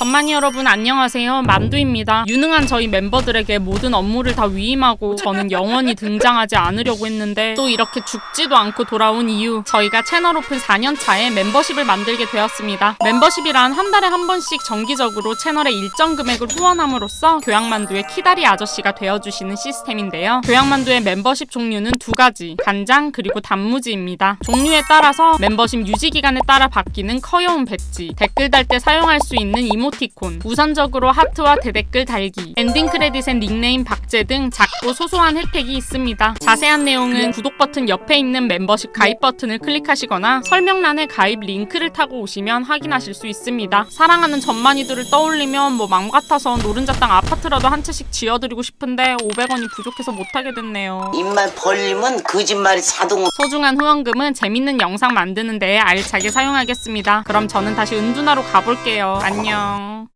전만이 여러분 안녕하세요. 만두입니다. 유능한 저희 멤버들에게 모든 업무를 다 위임하고 저는 영원히 등장하지 않으려고 했는데 또 이렇게 죽지도 않고 돌아온 이유 저희가 채널 오픈 4년 차에 멤버십을 만들게 되었습니다. 멤버십이란 한 달에 한 번씩 정기적으로 채널에 일정 금액을 후원함으로써 교양만두의 키다리 아저씨가 되어주시는 시스템인데요. 교양만두의 멤버십 종류는 두 가지 간장 그리고 단무지입니다. 종류에 따라서 멤버십 유지 기간에 따라 바뀌는 커여운 배지, 댓글 달 때 사용할 수 있는 이모 티콘, 우선적으로 하트와 대댓글 달기, 엔딩 크레딧엔 닉네임 박 제 등 작고 소소한 혜택이 있습니다. 자세한 내용은 구독 버튼 옆에 있는 멤버십 가입 버튼을 클릭하시거나 설명란에 가입 링크를 타고 오시면 확인하실 수 있습니다. 사랑하는 전만이들을 떠올리면 뭐 맘 같아서 노른자 땅 아파트라도 한 채씩 지어드리고 싶은데 500원이 부족해서 못하게 됐네요. 입만 벌리면 거짓말이 자동 소중한 후원금은 재밌는 영상 만드는 데에 알차게 사용하겠습니다. 그럼 저는 다시 은둔하러 가볼게요. 안녕.